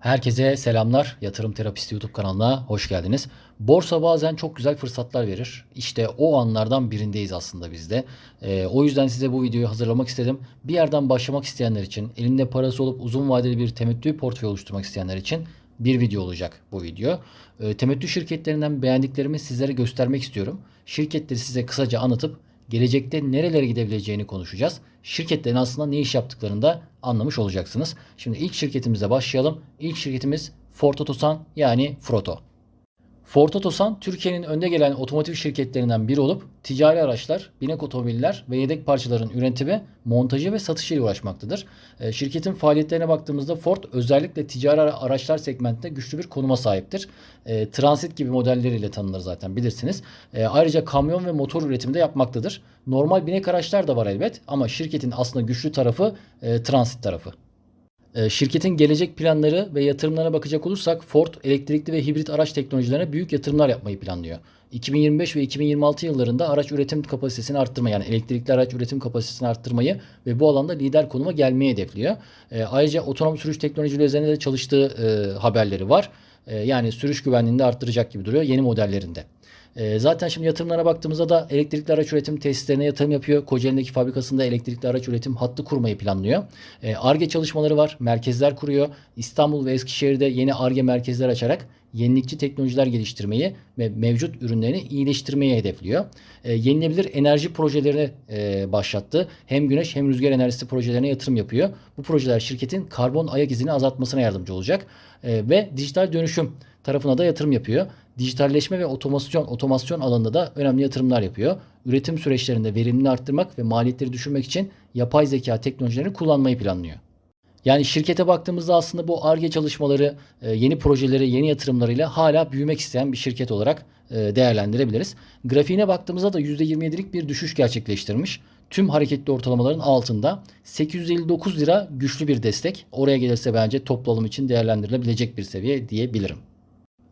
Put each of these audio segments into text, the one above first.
Herkese selamlar. Yatırım Terapisti YouTube kanalına hoş geldiniz. Borsa bazen çok güzel fırsatlar verir. İşte o anlardan birindeyiz aslında biz de. Ee, o yüzden size bu videoyu hazırlamak istedim. Bir yerden başlamak isteyenler için, elinde parası olup uzun vadeli bir temettü portföy oluşturmak isteyenler için bir video olacak bu video. Ee, temettü şirketlerinden beğendiklerimi sizlere göstermek istiyorum. Şirketleri size kısaca anlatıp gelecekte nerelere gidebileceğini konuşacağız. Şirketlerin aslında ne iş yaptıklarını da anlamış olacaksınız. Şimdi ilk şirketimize başlayalım. İlk şirketimiz Ford yani Froto. Ford Otosan Türkiye'nin önde gelen otomotiv şirketlerinden biri olup ticari araçlar, binek otomobiller ve yedek parçaların üretimi, montajı ve satışıyla uğraşmaktadır. E, Şirketin faaliyetlerine baktığımızda Ford özellikle ticari ara- araçlar segmentinde güçlü bir konuma sahiptir. E, Transit gibi modelleriyle tanınır zaten bilirsiniz. E, Ayrıca kamyon ve motor üretimi de yapmaktadır. Normal binek araçlar da var elbet ama şirketin aslında güçlü tarafı e, transit tarafı. Ee, Şirketin gelecek planları ve yatırımlarına bakacak olursak Ford elektrikli ve hibrit araç teknolojilerine büyük yatırımlar yapmayı planlıyor. 2025 ve 2026 yıllarında araç üretim kapasitesini arttırma yani elektrikli araç üretim kapasitesini arttırmayı ve bu alanda lider konuma gelmeyi hedefliyor. Ee, ayrıca otonom sürüş teknolojileri üzerinde de çalıştığı e, haberleri var. E, yani sürüş güvenliğini de arttıracak gibi duruyor yeni modellerinde. E, zaten şimdi yatırımlara baktığımızda da elektrikli araç üretim tesislerine yatırım yapıyor. Kocaeli'ndeki fabrikasında elektrikli araç üretim hattı kurmayı planlıyor. E, ARGE çalışmaları var. Merkezler kuruyor. İstanbul ve Eskişehir'de yeni ARGE merkezler açarak yenilikçi teknolojiler geliştirmeyi ve mevcut ürünlerini iyileştirmeyi hedefliyor. E, yenilebilir enerji projelerini e, başlattı. Hem güneş hem rüzgar enerjisi projelerine yatırım yapıyor. Bu projeler şirketin karbon ayak izini azaltmasına yardımcı olacak. E, ve dijital dönüşüm tarafına da yatırım yapıyor. Dijitalleşme ve otomasyon otomasyon alanında da önemli yatırımlar yapıyor. Üretim süreçlerinde verimini arttırmak ve maliyetleri düşürmek için yapay zeka teknolojilerini kullanmayı planlıyor. Yani şirkete baktığımızda aslında bu ARGE çalışmaları, e, yeni projeleri, yeni yatırımlarıyla hala büyümek isteyen bir şirket olarak e, değerlendirebiliriz. Grafiğine baktığımızda da %27'lik bir düşüş gerçekleştirmiş. Tüm hareketli ortalamaların altında 859 lira güçlü bir destek. Oraya gelirse bence toplu için değerlendirilebilecek bir seviye diyebilirim.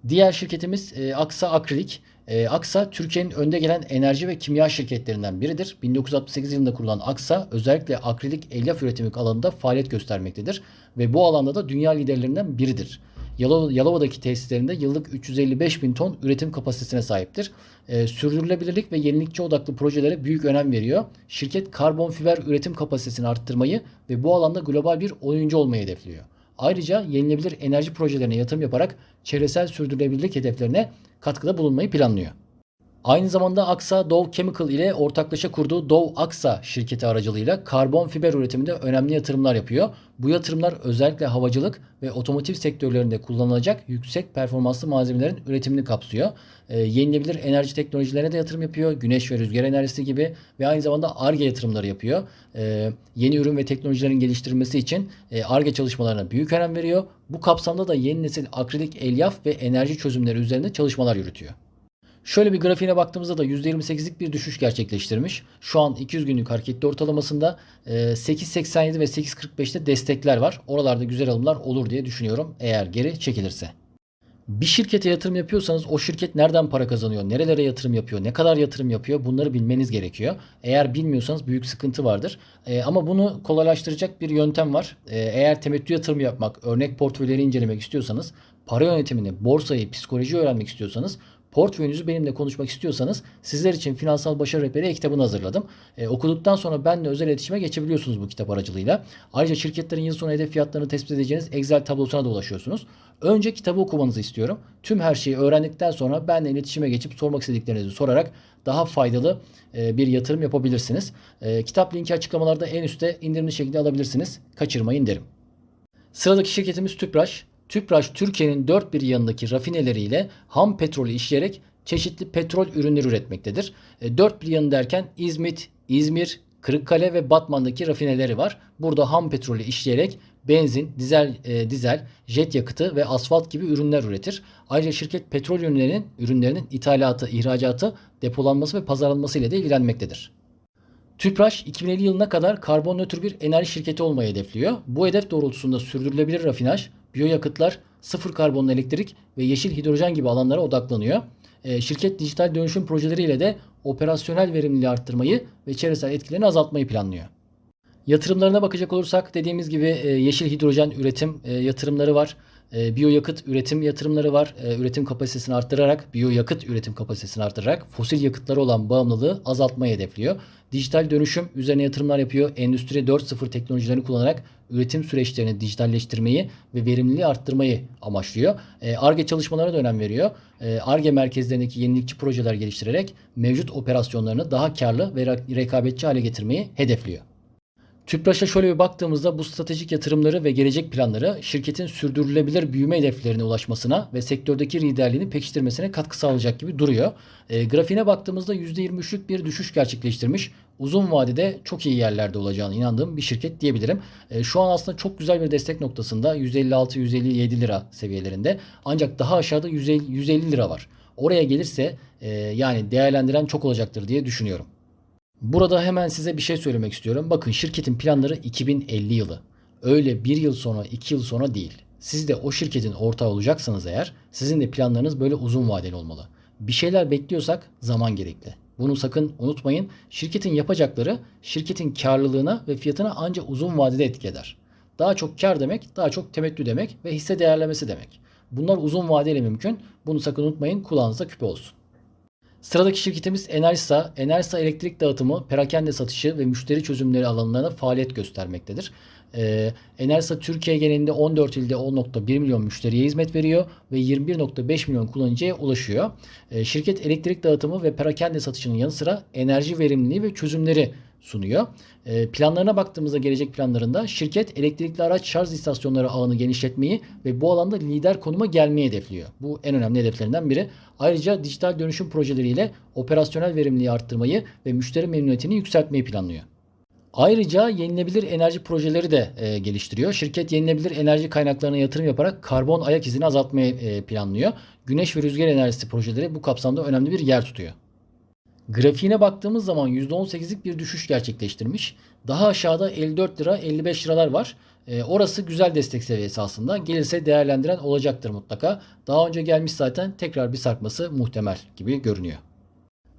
Diğer şirketimiz e, Aksa Akrilik. E, Aksa Türkiye'nin önde gelen enerji ve kimya şirketlerinden biridir. 1968 yılında kurulan Aksa özellikle akrilik elyaf üretimi alanında faaliyet göstermektedir ve bu alanda da dünya liderlerinden biridir. Yalo- Yalova'daki tesislerinde yıllık 355 bin ton üretim kapasitesine sahiptir. E, sürdürülebilirlik ve yenilikçi odaklı projelere büyük önem veriyor. Şirket karbon fiber üretim kapasitesini arttırmayı ve bu alanda global bir oyuncu olmayı hedefliyor. Ayrıca yenilebilir enerji projelerine yatırım yaparak çevresel sürdürülebilirlik hedeflerine katkıda bulunmayı planlıyor. Aynı zamanda Aksa Dow Chemical ile ortaklaşa kurduğu Dow Aksa şirketi aracılığıyla karbon fiber üretiminde önemli yatırımlar yapıyor. Bu yatırımlar özellikle havacılık ve otomotiv sektörlerinde kullanılacak yüksek performanslı malzemelerin üretimini kapsıyor. Ee, yenilebilir enerji teknolojilerine de yatırım yapıyor. Güneş ve rüzgar enerjisi gibi ve aynı zamanda ARGE yatırımları yapıyor. Ee, yeni ürün ve teknolojilerin geliştirilmesi için e, ARGE çalışmalarına büyük önem veriyor. Bu kapsamda da yeni nesil akrilik elyaf ve enerji çözümleri üzerinde çalışmalar yürütüyor. Şöyle bir grafiğine baktığımızda da %28'lik bir düşüş gerçekleştirmiş. Şu an 200 günlük hareketli ortalamasında e, 8.87 ve 8.45'te destekler var. Oralarda güzel alımlar olur diye düşünüyorum eğer geri çekilirse. Bir şirkete yatırım yapıyorsanız o şirket nereden para kazanıyor, nerelere yatırım yapıyor, ne kadar yatırım yapıyor bunları bilmeniz gerekiyor. Eğer bilmiyorsanız büyük sıkıntı vardır. E, ama bunu kolaylaştıracak bir yöntem var. E, eğer temettü yatırım yapmak, örnek portföyleri incelemek istiyorsanız, para yönetimini, borsayı, psikoloji öğrenmek istiyorsanız portföyünüzü benimle konuşmak istiyorsanız sizler için Finansal Başarı Rehberi e-kitabını hazırladım. E, okuduktan sonra benimle özel iletişime geçebiliyorsunuz bu kitap aracılığıyla. Ayrıca şirketlerin yıl sonu hedef fiyatlarını tespit edeceğiniz Excel tablosuna da ulaşıyorsunuz. Önce kitabı okumanızı istiyorum. Tüm her şeyi öğrendikten sonra benimle iletişime geçip sormak istediklerinizi sorarak daha faydalı e, bir yatırım yapabilirsiniz. E, kitap linki açıklamalarda en üstte indirimli şekilde alabilirsiniz. Kaçırmayın derim. Sıradaki şirketimiz Tüpraş. Tüpraş Türkiye'nin dört bir yanındaki rafineleriyle ham petrolü işleyerek çeşitli petrol ürünleri üretmektedir. E, dört bir yanı derken İzmit, İzmir, Kırıkkale ve Batman'daki rafineleri var. Burada ham petrolü işleyerek benzin, dizel, e, dizel, jet yakıtı ve asfalt gibi ürünler üretir. Ayrıca şirket petrol ürünlerinin ürünlerinin ithalatı, ihracatı, depolanması ve pazarlanması ile de ilgilenmektedir. Tüpraş 2050 yılına kadar karbon nötr bir enerji şirketi olmayı hedefliyor. Bu hedef doğrultusunda sürdürülebilir rafinaj, biyoyakıtlar, sıfır karbonlu elektrik ve yeşil hidrojen gibi alanlara odaklanıyor. Ee, şirket dijital dönüşüm projeleriyle de operasyonel verimliliği arttırmayı ve çevresel etkilerini azaltmayı planlıyor. Yatırımlarına bakacak olursak dediğimiz gibi e, yeşil hidrojen üretim e, yatırımları var. E, biyoyakıt üretim yatırımları var. E, üretim kapasitesini arttırarak, biyoyakıt üretim kapasitesini arttırarak fosil yakıtlara olan bağımlılığı azaltmayı hedefliyor. Dijital dönüşüm üzerine yatırımlar yapıyor. Endüstri 4.0 teknolojilerini kullanarak üretim süreçlerini dijitalleştirmeyi ve verimliliği arttırmayı amaçlıyor. ARGE çalışmalarına da önem veriyor. ARGE merkezlerindeki yenilikçi projeler geliştirerek mevcut operasyonlarını daha karlı ve rekabetçi hale getirmeyi hedefliyor. TÜPRAŞ'a şöyle bir baktığımızda bu stratejik yatırımları ve gelecek planları şirketin sürdürülebilir büyüme hedeflerine ulaşmasına ve sektördeki liderliğini pekiştirmesine katkı sağlayacak gibi duruyor. E, grafiğine baktığımızda %23'lük bir düşüş gerçekleştirmiş. Uzun vadede çok iyi yerlerde olacağını inandığım bir şirket diyebilirim. E, şu an aslında çok güzel bir destek noktasında 156-157 lira seviyelerinde. Ancak daha aşağıda 150, 150 lira var. Oraya gelirse e, yani değerlendiren çok olacaktır diye düşünüyorum. Burada hemen size bir şey söylemek istiyorum. Bakın şirketin planları 2050 yılı. Öyle bir yıl sonra, iki yıl sonra değil. Siz de o şirketin ortağı olacaksanız eğer sizin de planlarınız böyle uzun vadeli olmalı. Bir şeyler bekliyorsak zaman gerekli. Bunu sakın unutmayın. Şirketin yapacakları şirketin karlılığına ve fiyatına ancak uzun vadede etki eder. Daha çok kar demek, daha çok temettü demek ve hisse değerlemesi demek. Bunlar uzun vadeli mümkün. Bunu sakın unutmayın. Kulağınızda küpe olsun. Sıradaki şirketimiz Enerjisa. Enerjisa elektrik dağıtımı, perakende satışı ve müşteri çözümleri alanlarına faaliyet göstermektedir. Ee, Enerjisa Türkiye genelinde 14 ilde 10.1 milyon müşteriye hizmet veriyor ve 21.5 milyon kullanıcıya ulaşıyor. Ee, şirket elektrik dağıtımı ve perakende satışının yanı sıra enerji verimliliği ve çözümleri sunuyor. E, planlarına baktığımızda gelecek planlarında şirket elektrikli araç şarj istasyonları ağını genişletmeyi ve bu alanda lider konuma gelmeyi hedefliyor. Bu en önemli hedeflerinden biri. Ayrıca dijital dönüşüm projeleriyle operasyonel verimliliği arttırmayı ve müşteri memnuniyetini yükseltmeyi planlıyor. Ayrıca yenilebilir enerji projeleri de e, geliştiriyor. Şirket yenilebilir enerji kaynaklarına yatırım yaparak karbon ayak izini azaltmayı e, planlıyor. Güneş ve rüzgar enerjisi projeleri bu kapsamda önemli bir yer tutuyor. Grafiğine baktığımız zaman %18'lik bir düşüş gerçekleştirmiş. Daha aşağıda 54 lira 55 liralar var. E, orası güzel destek seviyesi aslında. Gelirse değerlendiren olacaktır mutlaka. Daha önce gelmiş zaten tekrar bir sarkması muhtemel gibi görünüyor.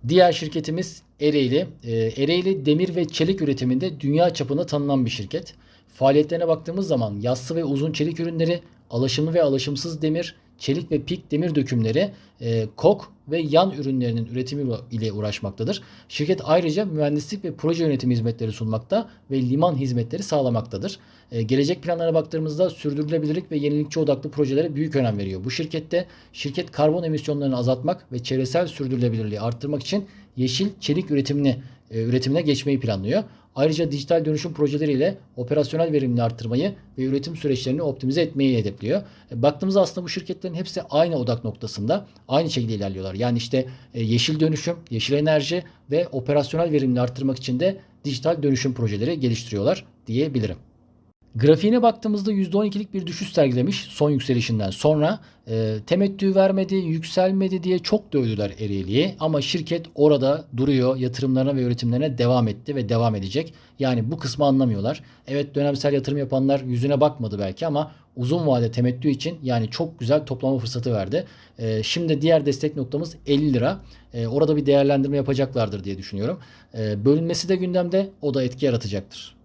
Diğer şirketimiz Ereğli. E, Ereğli demir ve çelik üretiminde dünya çapında tanınan bir şirket. Faaliyetlerine baktığımız zaman yassı ve uzun çelik ürünleri, alaşımlı ve alaşımsız demir, çelik ve pik demir dökümleri, e, kok ve yan ürünlerinin üretimi ile uğraşmaktadır. Şirket ayrıca mühendislik ve proje yönetimi hizmetleri sunmakta ve liman hizmetleri sağlamaktadır. E, gelecek planlara baktığımızda sürdürülebilirlik ve yenilikçi odaklı projelere büyük önem veriyor. Bu şirkette şirket karbon emisyonlarını azaltmak ve çevresel sürdürülebilirliği arttırmak için yeşil çelik üretimini e, üretimine geçmeyi planlıyor. Ayrıca dijital dönüşüm projeleriyle operasyonel verimini arttırmayı ve üretim süreçlerini optimize etmeyi hedefliyor. E, baktığımızda aslında bu şirketlerin hepsi aynı odak noktasında aynı şekilde ilerliyorlar. Yani işte e, yeşil dönüşüm, yeşil enerji ve operasyonel verimini arttırmak için de dijital dönüşüm projeleri geliştiriyorlar diyebilirim. Grafiğine baktığımızda %12'lik bir düşüş sergilemiş son yükselişinden sonra. E, temettü vermedi, yükselmedi diye çok dövdüler Ereğli'yi. Ama şirket orada duruyor, yatırımlarına ve üretimlerine devam etti ve devam edecek. Yani bu kısmı anlamıyorlar. Evet dönemsel yatırım yapanlar yüzüne bakmadı belki ama uzun vade temettü için yani çok güzel toplama fırsatı verdi. E, şimdi diğer destek noktamız 50 lira. E, orada bir değerlendirme yapacaklardır diye düşünüyorum. E, bölünmesi de gündemde o da etki yaratacaktır.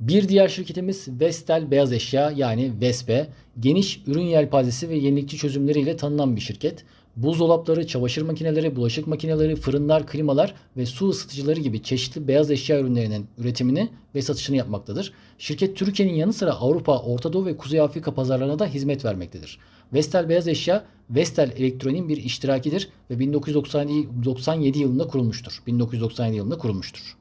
Bir diğer şirketimiz Vestel Beyaz Eşya yani Vespe. Geniş ürün yelpazesi ve yenilikçi çözümleriyle tanınan bir şirket. Buzdolapları, çamaşır makineleri, bulaşık makineleri, fırınlar, klimalar ve su ısıtıcıları gibi çeşitli beyaz eşya ürünlerinin üretimini ve satışını yapmaktadır. Şirket Türkiye'nin yanı sıra Avrupa, Orta Doğu ve Kuzey Afrika pazarlarına da hizmet vermektedir. Vestel Beyaz Eşya, Vestel Elektronik'in bir iştirakidir ve 1997 yılında kurulmuştur. 1997 yılında kurulmuştur.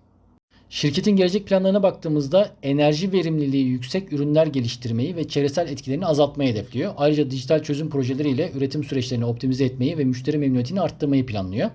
Şirketin gelecek planlarına baktığımızda enerji verimliliği yüksek ürünler geliştirmeyi ve çevresel etkilerini azaltmayı hedefliyor. Ayrıca dijital çözüm projeleriyle üretim süreçlerini optimize etmeyi ve müşteri memnuniyetini arttırmayı planlıyor.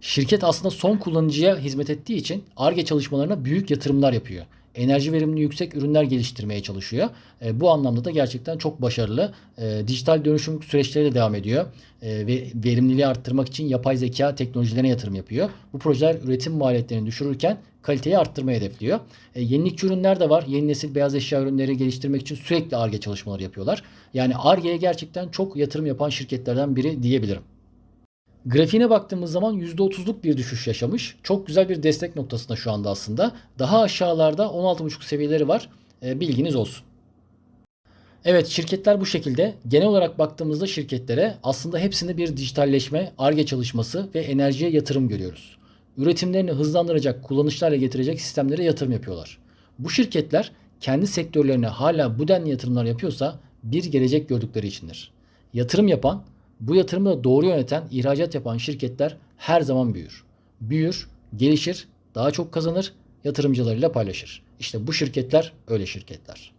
Şirket aslında son kullanıcıya hizmet ettiği için ARGE çalışmalarına büyük yatırımlar yapıyor. Enerji verimliliği yüksek ürünler geliştirmeye çalışıyor. E, bu anlamda da gerçekten çok başarılı. E, dijital dönüşüm süreçleri de devam ediyor. E, ve verimliliği arttırmak için yapay zeka teknolojilerine yatırım yapıyor. Bu projeler üretim maliyetlerini düşürürken kaliteyi arttırmayı hedefliyor. E, yenilikçi ürünler de var. Yeni nesil beyaz eşya ürünleri geliştirmek için sürekli ARGE çalışmaları yapıyorlar. Yani ARGE'ye gerçekten çok yatırım yapan şirketlerden biri diyebilirim. Grafiğine baktığımız zaman %30'luk bir düşüş yaşamış. Çok güzel bir destek noktasında şu anda aslında. Daha aşağılarda 16.5 seviyeleri var. E, bilginiz olsun. Evet şirketler bu şekilde. Genel olarak baktığımızda şirketlere aslında hepsinde bir dijitalleşme, ARGE çalışması ve enerjiye yatırım görüyoruz. Üretimlerini hızlandıracak, kullanışlarla getirecek sistemlere yatırım yapıyorlar. Bu şirketler kendi sektörlerine hala bu denli yatırımlar yapıyorsa bir gelecek gördükleri içindir. Yatırım yapan, bu yatırımı da doğru yöneten, ihracat yapan şirketler her zaman büyür. Büyür, gelişir, daha çok kazanır, yatırımcılarıyla paylaşır. İşte bu şirketler öyle şirketler.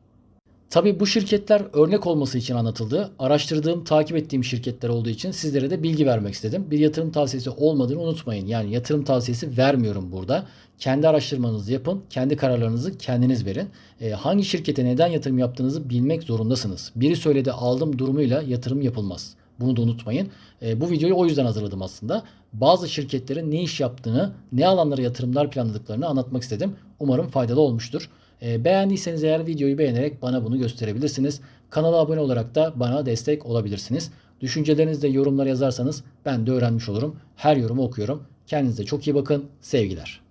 Tabii bu şirketler örnek olması için anlatıldı. Araştırdığım, takip ettiğim şirketler olduğu için sizlere de bilgi vermek istedim. Bir yatırım tavsiyesi olmadığını unutmayın. Yani yatırım tavsiyesi vermiyorum burada. Kendi araştırmanızı yapın, kendi kararlarınızı kendiniz verin. Ee, hangi şirkete neden yatırım yaptığınızı bilmek zorundasınız. Biri söyledi aldım durumuyla yatırım yapılmaz. Bunu da unutmayın. Ee, bu videoyu o yüzden hazırladım aslında. Bazı şirketlerin ne iş yaptığını, ne alanlara yatırımlar planladıklarını anlatmak istedim. Umarım faydalı olmuştur. E, beğendiyseniz eğer videoyu beğenerek bana bunu gösterebilirsiniz. Kanala abone olarak da bana destek olabilirsiniz. Düşüncelerinizi de yorumlara yazarsanız ben de öğrenmiş olurum. Her yorumu okuyorum. Kendinize çok iyi bakın. Sevgiler.